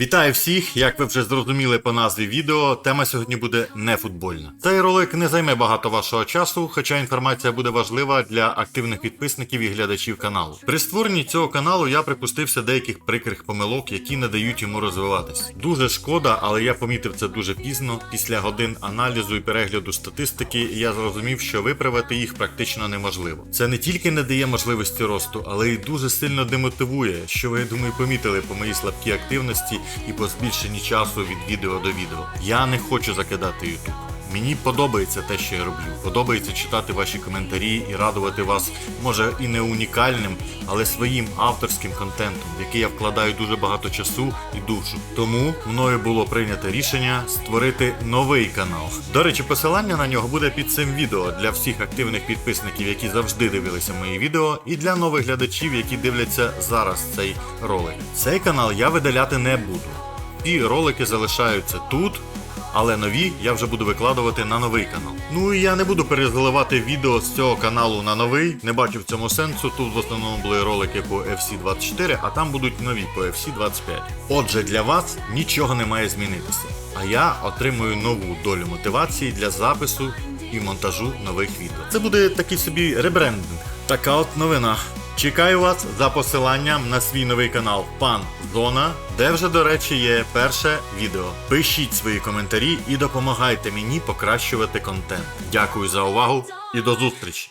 Вітаю всіх! Як ви вже зрозуміли по назві відео, тема сьогодні буде не футбольна. Цей ролик не займе багато вашого часу, хоча інформація буде важлива для активних підписників і глядачів каналу. При створенні цього каналу я припустився деяких прикрих помилок, які не дають йому розвиватись. Дуже шкода, але я помітив це дуже пізно. Після годин аналізу і перегляду статистики я зрозумів, що виправити їх практично неможливо. Це не тільки не дає можливості росту, але й дуже сильно демотивує, що ви я думаю помітили по моїй слабкій активності і по збільшенні часу від відео до відео. Я не хочу закидати YouTube. Мені подобається те, що я роблю. Подобається читати ваші коментарі і радувати вас, може і не унікальним, але своїм авторським контентом, в який я вкладаю дуже багато часу і душу. Тому мною було прийнято рішення створити новий канал. До речі, посилання на нього буде під цим відео для всіх активних підписників, які завжди дивилися мої відео, і для нових глядачів, які дивляться зараз цей ролик. Цей канал я видаляти не буду. Ці ролики залишаються тут. Але нові я вже буду викладувати на новий канал. Ну і я не буду перезаливати відео з цього каналу на новий. Не бачу в цьому сенсу. Тут в основному були ролики по FC24, а там будудуть нові по FC25. Отже, для вас нічого не має змінитися. А я отримую нову долю мотивації для запису і монтажу нових відео. Це буде такий собі ребрендинг. Така от новина. Чекаю вас за посиланням на свій новий канал Пан Зона, де вже, до речі, є перше відео. Пишіть свої коментарі і допомагайте мені покращувати контент. Дякую за увагу і до зустрічі!